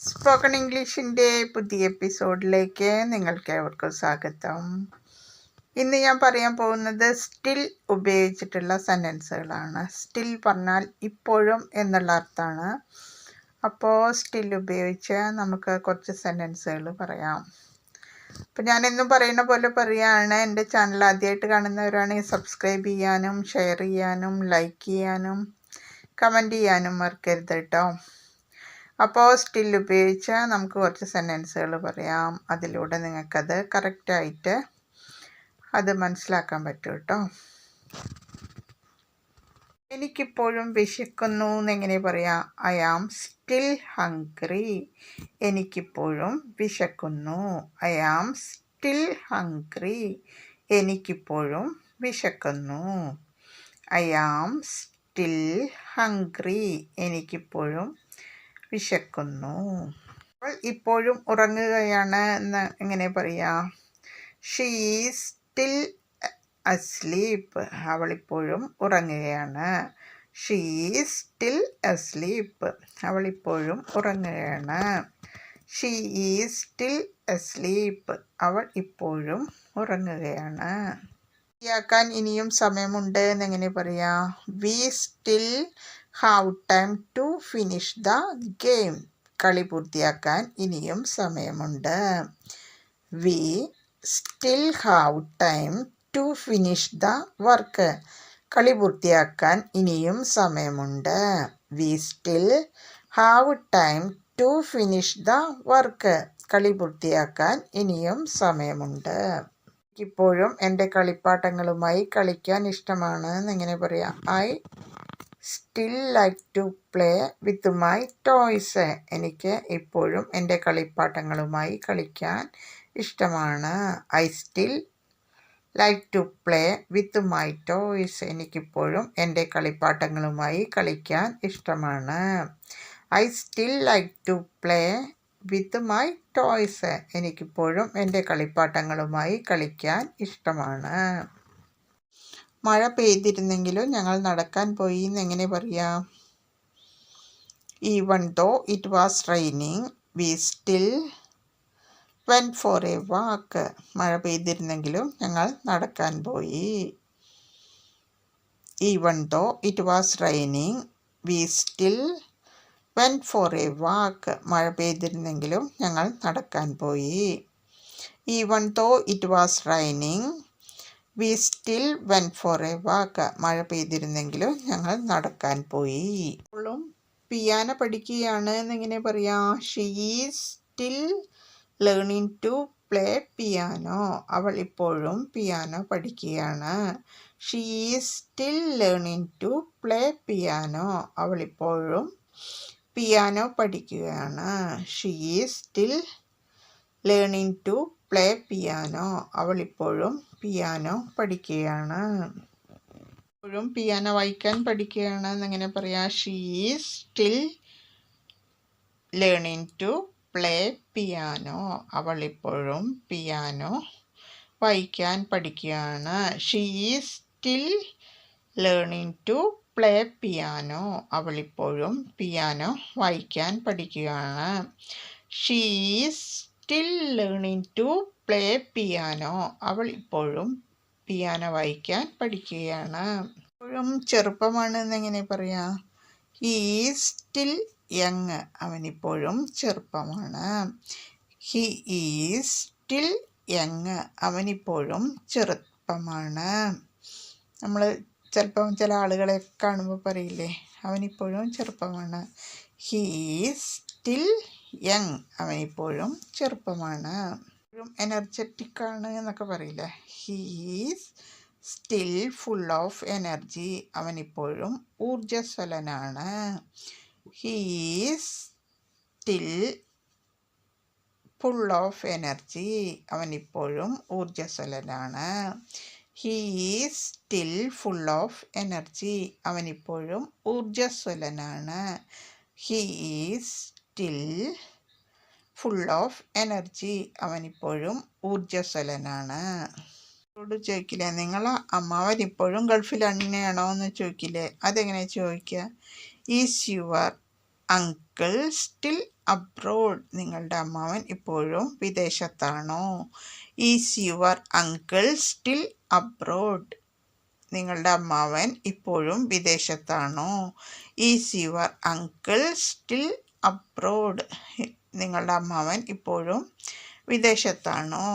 Spoken ഇംഗ്ലീഷിന്റെ പുതിയ എപ്പിസോഡിലേക്ക് നിങ്ങൾക്ക് ഏവർക്കും സ്വാഗതം. ഇന്ന് ഞാൻ പറയാൻ പോകുന്നത് സ്റ്റിൽ ഉപയോഗിച്ചിട്ടുള്ള സെന്റൻസുകളാണ് സ്റ്റിൽ പറഞ്ഞാൽ ഇപ്പോഴും എന്നുള്ള അർത്ഥമാണ്. അപ്പോൾ സ്റ്റിൽ ഉപയോഗിച്ച് നമുക്ക് കുറച്ച് സെന്റൻസുകൾ പറയാം. അപ്പോൾ ഞാൻ എന്നും പറയുന്ന പോലെ പറയുകയാണ് എന്റെ ചാനൽ ആദ്യമായിട്ട് കാണുന്നവരാണെങ്കിൽ സബ്സ്ക്രൈബ് ചെയ്യാനും ഷെയർ ചെയ്യാനും ലൈക്ക് ചെയ്യാനും കമന്റ് ചെയ്യാനും മറക്കരുത് കേട്ടോ അപ്പോൾ സ്റ്റിൽ ഉപയോഗിച്ച് നമുക്ക് കുറച്ച് സെന്റൻസുകൾ പറയാം. അതിലൂടെ നിങ്ങൾക്കത് കറക്റ്റായിട്ട് അത് മനസ്സിലാക്കാൻ പറ്റും കേട്ടോ. എനിക്കിപ്പോഴും വിശക്കുന്നു എന്നെങ്ങനെ പറയാം ഐ ആം സ്റ്റിൽ ഹംഗ്രി എനിക്കിപ്പോഴും വിശക്കുന്നു. ഐ ആം സ്റ്റിൽ ഹംഗ്രി എനിക്കിപ്പോഴും വിശക്കുന്നു. ഐ ആം സ്റ്റിൽ ഹംഗ്രി എനിക്കിപ്പോഴും വിശക്കുന്നു. അവൾ ഇപ്പോഴും ഉറങ്ങുകയാണ് എന്ന് എങ്ങനെ പറയാ? ഷീ സ്റ്റിൽ അസ്ലീപ്പ് അവൾ ഇപ്പോഴും ഉറങ്ങുകയാണ്. ഷീ സ്റ്റിൽ അസ്ലീപ്പ് അവൾ ഇപ്പോഴും ഉറങ്ങുകയാണ്. ഷീ ഈസ് സ്റ്റിൽ അസ്ലീപ്പ് അവൾ ഇപ്പോഴും ഉറങ്ങുകയാണ്. യാക്കാൻ ഇനിയും സമയമുണ്ട് എന്നെങ്ങനെ പറയാം? We still have time to finish the game കളി പൂർത്തിയാക്കാൻ ഇനിയും സമയമുണ്ട്. We still have time to finish the work കളി പൂർത്തിയാക്കാൻ ഇനിയും സമയമുണ്ട്. We still have time to finish the work കളി പൂർത്തിയാക്കാൻ ഇനിയും സമയമുണ്ട്. ഇപ്പോഴും എന്റെ കളിപ്പാട്ടങ്ങളുമായി കളിക്കാൻ ഇഷ്ടമാണ് എന്നിങ്ങനെ പറയാം? I still like to play with my toys എനിക്ക് ഇപ്പോഴും എന്റെ കളിപ്പാട്ടങ്ങളുമായി കളിക്കാൻ ഇഷ്ടമാണ്. I still like to play with my toys എനിക്കിപ്പോഴും എന്റെ കളിപ്പാട്ടങ്ങളുമായി കളിക്കാൻ ഇഷ്ടമാണ്. I still like to play with my toys എനിക്കിപ്പോഴും എന്റെ കളിപ്പാട്ടങ്ങളുമായി കളിക്കാൻ ഇഷ്ടമാണ്. മഴ പെയ്തിരുന്നെങ്കിലും ഞങ്ങൾ നടക്കാൻ പോയി എന്ന് എങ്ങനെ പറയാം? Even though it was raining we still went for a walk മഴ പെയ്തിരുന്നെങ്കിലും ഞങ്ങൾ നടക്കാൻ പോയി. Even though it was raining we still went for a walk മഴ പെയ്തിരുന്നെങ്കിലും ഞങ്ങൾ നടക്കാൻ പോയി. Even though it was raining we still went for a walk മഴ പെയ്തിരുന്നെങ്കിലും ഞങ്ങൾ നടക്കാൻ പോയി. അവളും പിയാനോ പഠിക്കുകയാണ് എന്നിങ്ങനെ പറയാം. She still learning to play piano അവൾ ഇപ്പോഴും പിയാനോ പഠിക്കുകയാണ്. She still learning to play piano അവൾ ഇപ്പോഴും പിയാനോ പഠിക്കുകയാണ്. She still learning to play piano അവൾ ഇപ്പോഴും പിയാനോ പഠിക്കുകയാണ്. ഇപ്പോഴും പിയാനോ വായിക്കാൻ പഠിക്കുകയാണ് എന്നെങ്ങനെ പറയാം. She still learning to play piano അവൾ ഇപ്പോഴും പിയാനോ വായിക്കാൻ പഠിക്കുകയാണ്. She still learning to play piano അവൾ ഇപ്പോഴും പിയാനോ വായിക്കാൻ പഠിക്കുകയാണ്. She still learning to play piano അവൾ ഇപ്പോഴും പിയാനോ വായിക്കാൻ പഠിക്കുകയാണ്. ഇപ്പോഴും ചെറുപ്പമാണ് എന്നെങ്ങനെ പറയാ? ഹീ സ്റ്റിൽ യങ് അവനിപ്പോഴും ചെറുപ്പമാണ്. ഹി ഈസ് സ്റ്റിൽ യങ് അവനിപ്പോഴും ചെറുപ്പമാണ്. നമ്മൾ ചിലപ്പം ചില ആളുകളെ കാണുമ്പോൾ പറയില്ലേ? അവനിപ്പോഴും ചെറുപ്പമാണ്. ഹീ സ്റ്റിൽ യങ് അവനിപ്പോഴും ചെറുപ്പമാണ്. ഇപ്പോഴും എനർജറ്റിക് ആണ് എന്നൊക്കെ പറയില്ലേ? He's still full of energy അവനിപ്പോഴും ഊർജസ്വലനാണ് he's still full of energy അവനിപ്പോഴും ഊർജസ്വലനാണ് he's still full of energy അവനിപ്പോഴും ഊർജസ്വലനാണ് he's still full of energy അവനിപ്പോഴും ഊർജസ്വലനാണ്. ോട് ചോദിക്കില്ലേ നിങ്ങൾ അമ്മാവൻ ഇപ്പോഴും ഗൾഫിൽ തന്നെയാണോ? എന്ന് ചോദിക്കില്ലേ. അതെങ്ങനെ ചോദിക്കുക? Is your uncle still abroad നിങ്ങളുടെ അമ്മാവൻ ഇപ്പോഴും വിദേശത്താണോ? Is your uncle still abroad നിങ്ങളുടെ അമ്മാവൻ ഇപ്പോഴും വിദേശത്താണോ? Is your uncle still abroad നിങ്ങളുടെ അമ്മാവൻ ഇപ്പോഴും വിദേശത്താണോ?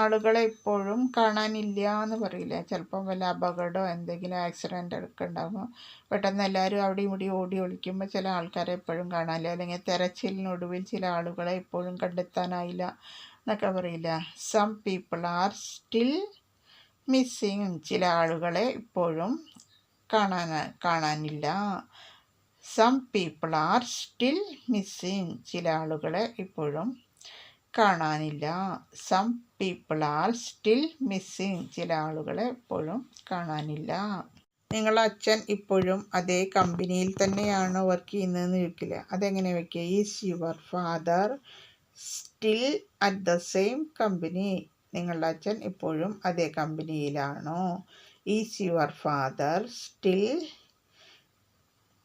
ആളുകളെ ഇപ്പോഴും കാണാനില്ല എന്ന് പറയില്ല? ചിലപ്പം വല്ല അപകടമോ എന്തെങ്കിലും ആക്സിഡന്റ് ഒക്കെ പെട്ടെന്ന് എല്ലാവരും അവിടെ ഇവിടെ ഓടി ഒളിക്കുമ്പോൾ ചില ആൾക്കാരെ എപ്പോഴും കാണാനില്ല. അല്ലെങ്കിൽ തെരച്ചിലിനൊടുവിൽ ചില ആളുകളെ ഇപ്പോഴും കണ്ടെത്താനായില്ല എന്നൊക്കെ പറയില്ല? Some people are still missing ചില ആളുകളെ ഇപ്പോഴും കാണാൻ കാണാനില്ല. Some people are still missing ചില ആളുകളെ ഇപ്പോഴും കാണാനില്ല. Some people are still missing ചില ആളുകളെ ഇപ്പോഴും കാണാനില്ല. നിങ്ങളുടെ അച്ഛൻ ഇപ്പോഴും അതേ കമ്പനിയിൽ തന്നെയാണ് വർക്ക് ചെയ്യുന്നതെന്ന് ചോദിക്കില്ല? അതെങ്ങനെ വയ്ക്കുക is your father still at the same company നിങ്ങളുടെ അച്ഛൻ ഇപ്പോഴും അതേ കമ്പനിയിലാണോ is your father still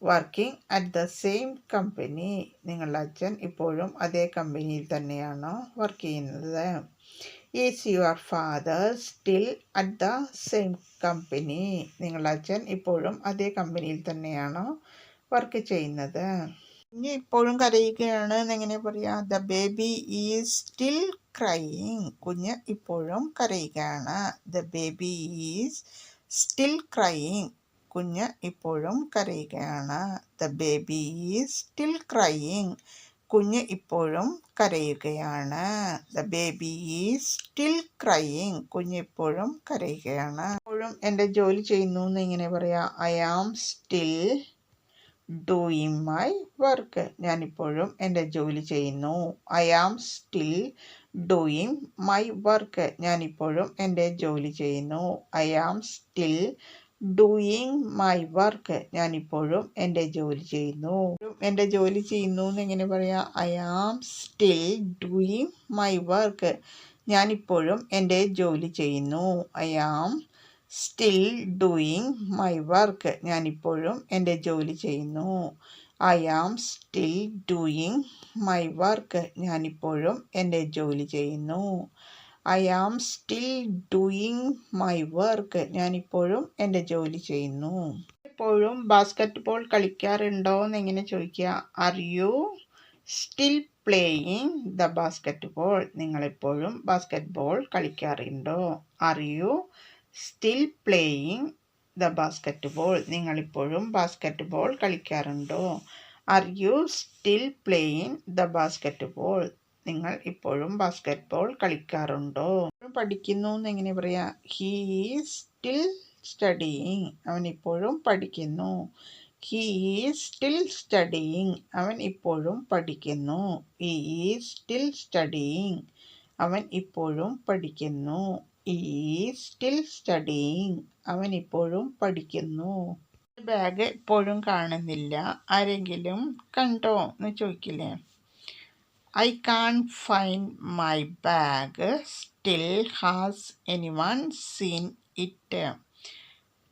working at the same company നിങ്ങളുടെ അച്ഛൻ ഇപ്പോഴും അതേ കമ്പനിയിൽ തന്നെയാണോ വർക്ക് ചെയ്യുന്നത്? Is your father still at the same company നിങ്ങളുടെ അച്ഛൻ ഇപ്പോഴും അതേ കമ്പനിയിൽ തന്നെയാണോ വർക്ക് ചെയ്യുന്നത്? ഇനി ഇപ്പോഴും കരയുകയാണ്. എന്നെങ്ങനെ പറയാം? The baby is still crying കുഞ്ഞ് ഇപ്പോഴും കരയുകയാണ്. The baby is still crying കുഞ്ഞ് ഇപ്പോഴും കരയുകയാണ്. The baby is still crying കുഞ്ഞ് ഇപ്പോഴും കരയുകയാണ്. The baby is still crying കുഞ്ഞ് ഇപ്പോഴും കരയുകയാണ്. ഇപ്പോഴും എന്റെ ജോലി ചെയ്യുന്നു എന്ന് ഇങ്ങനെ പറയാം. I am still doing my work ഞാനിപ്പോഴും എന്റെ ജോലി ചെയ്യുന്നു. I am still doing my work ഞാനിപ്പോഴും എന്റെ ജോലി ചെയ്യുന്നു. I am still doing my work ഞാനിപ്പോഴും എന്റെ ജോലി ചെയ്യുന്നു. എന്റെ ജോലി ചെയ്യുന്നു എന്ന് എങ്ങനെ പറയാം? I am still doing my work ഞാനിപ്പോഴും എന്റെ ജോലി ചെയ്യുന്നു. I am still doing my work ഞാനിപ്പോഴും എന്റെ ജോലി ചെയ്യുന്നു. I am still doing my work ഞാനിപ്പോഴും എന്റെ ജോലി ചെയ്യുന്നു. I am still doing my work ഞാനിപ്പോഴും എന്റെ ജോലി ചെയ്യുന്നു. എപ്പോഴും ബാസ്ക്കറ്റ് ബോൾ കളിക്കാറുണ്ടോ എന്ന് എങ്ങനെ ചോദിക്കുക. Are you still playing the basketball നിങ്ങളെപ്പോഴും basketball കളിക്കാറുണ്ടോ? Are you still playing the basketball നിങ്ങളിപ്പോഴും basketball കളിക്കാറുണ്ടോ? Are you still playing the basketball നിങ്ങൾ ഇപ്പോഴും ബാസ്കറ്റ് ബോൾ കളിക്കാറുണ്ടോ പഠിക്കുന്നു എന്ന് എങ്ങനെ പറയാ? ഹീ ഈസ് സ്റ്റിൽ സ്റ്റഡിയിങ് അവൻ ഇപ്പോഴും പഠിക്കുന്നു. ഹീ ഈസ് സ്റ്റിൽ സ്റ്റഡിയിങ് അവൻ ഇപ്പോഴും പഠിക്കുന്നു. ഈസ് സ്റ്റിൽ സ്റ്റഡിയിങ് അവൻ ഇപ്പോഴും പഠിക്കുന്നു. ഈസ് സ്റ്റിൽ സ്റ്റഡിയിങ് അവൻ ഇപ്പോഴും പഠിക്കുന്നു. ബാഗ് ഇപ്പോഴും കാണുന്നില്ല. ആരെങ്കിലും കണ്ടോ എന്ന് ചോദിക്കില്ലേ? I can't find my bag still has anyone seen it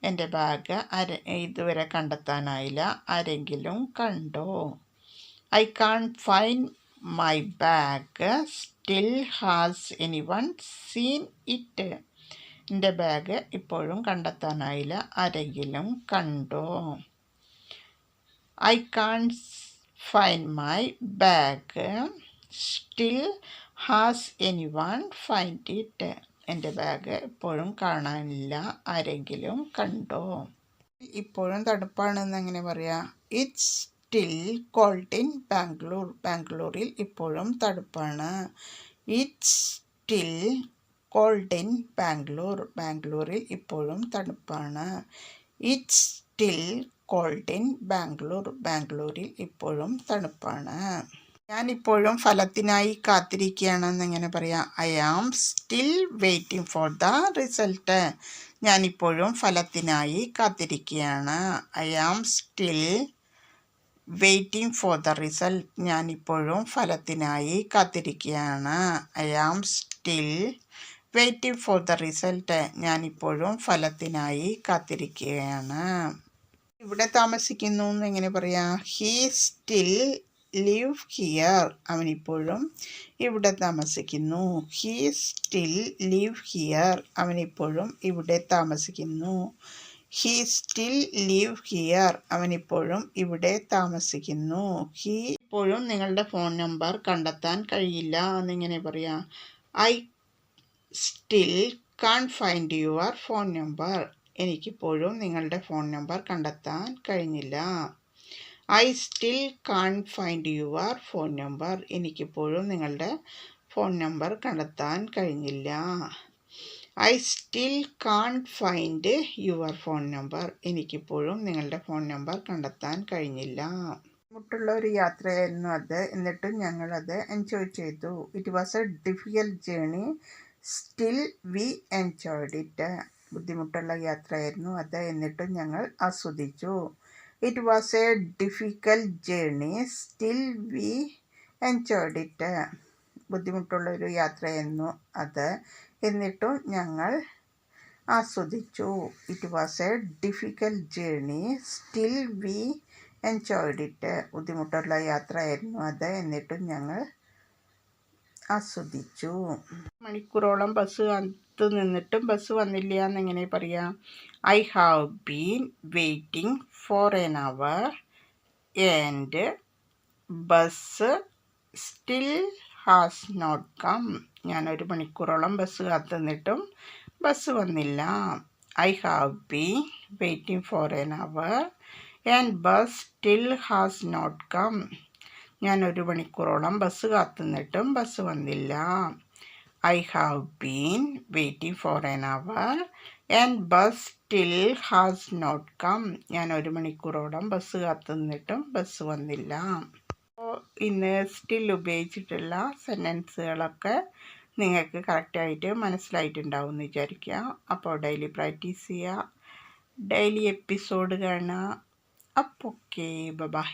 എന്റെ ബാഗ് ആര ഇതുവരെ കണ്ടെത്താനായില്ല. ആരെങ്കിലും കണ്ടോ? I can't find my bag still has anyone seen it എന്റെ ബാഗ് ഇപ്പോഴും കണ്ടെത്താനായില്ല. ആരെങ്കിലും കണ്ടോ? I can't find my bag still has anyone find it എന്റെ ബാഗ് ഇപ്പോഴും കാണാനില്ല. ആരെങ്കിലും കണ്ടോ? ഇപ്പോഴും തണുപ്പാണെന്ന് എങ്ങനെ പറയാം? It's still cold in Bangalore ബാംഗ്ലൂരിൽ ഇപ്പോഴും തണുപ്പാണ്. It's still cold in Bangalore ബാംഗ്ലൂരിൽ ഇപ്പോഴും തണുപ്പാണ്. It's still cold in Bangalore ബാംഗ്ലൂരിൽ ഇപ്പോഴും തണുപ്പാണ്. ഞാനിപ്പോഴും ഫലത്തിനായി കാത്തിരിക്കുകയാണെന്ന് എങ്ങനെ പറയാം. I am still waiting for the result ഞാനിപ്പോഴും ഫലത്തിനായി കാത്തിരിക്കുകയാണ്. I am still waiting for the result ഞാനിപ്പോഴും ഫലത്തിനായി കാത്തിരിക്കുകയാണ്. I am still waiting for the result ഞാനിപ്പോഴും ഫലത്തിനായി കാത്തിരിക്കുകയാണ്. ഇവിടെ താമസിക്കുന്നു എന്ന് എങ്ങനെ പറയാം? ഹീ സ്റ്റിൽ ലിവ് ഹിയർ അവനിപ്പോഴും ഇവിടെ താമസിക്കുന്നു. ഹീ സ്റ്റിൽ ലിവ് ഹിയർ അവനിപ്പോഴും ഇവിടെ താമസിക്കുന്നു. ഹീ സ്റ്റിൽ ലിവ് ഹിയർ അവനിപ്പോഴും ഇവിടെ താമസിക്കുന്നു. ഹീ ഇപ്പോഴും നിങ്ങളുടെ ഫോൺ നമ്പർ കണ്ടെത്താൻ കഴിയില്ല എന്നിങ്ങനെ പറയാം. I still can't find your phone number. എനിക്കിപ്പോഴും നിങ്ങളുടെ ഫോൺ നമ്പർ കണ്ടെത്താൻ കഴിഞ്ഞില്ല. I still can't find your phone number എനിക്കിപ്പോഴും നിങ്ങളുടെ ഫോൺ നമ്പർ കണ്ടെത്താൻ കഴിഞ്ഞില്ല. I still can't find your phone number എനിക്കിപ്പോഴും നിങ്ങളുടെ ഫോൺ നമ്പർ കണ്ടെത്താൻ കഴിഞ്ഞില്ല. ബുദ്ധിമുട്ടുള്ള ഒരു യാത്രയായിരുന്നു അത്. എന്നിട്ടും ഞങ്ങളത് എൻജോയ് ചെയ്തു. It was a difficult journey still we enjoyed it ബുദ്ധിമുട്ടുള്ള യാത്രയായിരുന്നു അത്. എന്നിട്ടും ഞങ്ങൾ ആസ്വദിച്ചു. It was a difficult journey still we enjoyed it ബുദ്ധിമുട്ടുള്ളൊരു യാത്രയായിരുന്നു അത്. എന്നിട്ടും ഞങ്ങൾ ആസ്വദിച്ചു. It was a difficult journey still we enjoyed it ബുദ്ധിമുട്ടുള്ള യാത്രയായിരുന്നു അത്. എന്നിട്ടും ഞങ്ങൾ ആസ്വദിച്ചു. മണിക്കൂറോളം ബസ് കാത്തു നിന്നിട്ടും ബസ് വന്നില്ല എന്നെങ്ങനെ പറയാം. I have been waiting for an hour and bus still has not come ഞാൻ ഒരു മണിക്കൂറോളം ബസ് കാത്തുനിന്നിട്ടും ബസ് വന്നില്ല. I have been waiting for an hour and bus still has not come ഞാൻ ഒരു മണിക്കൂറോളം ബസ് കാത്തുനിന്നിട്ടും ബസ് വന്നില്ല. I have been waiting for an hour and bus still has not come ഞാൻ ഒരു മണിക്കൂറോളം ബസ് കാത്തു നിന്നിട്ടും ബസ് വന്നില്ല. അപ്പോൾ ഇന്ന് സ്റ്റിൽ ഉപയോഗിച്ചിട്ടുള്ള സെന്റൻസുകളൊക്കെ നിങ്ങൾക്ക് കറക്റ്റായിട്ട് മനസ്സിലായിട്ടുണ്ടാവും എന്ന് വിചാരിക്കുക. അപ്പോൾ ഡെയിലി പ്രാക്ടീസ് ചെയ്യുക. ഡെയിലി എപ്പിസോഡ് കാണുക. അപ്പോൾ ഓക്കെ ബൈ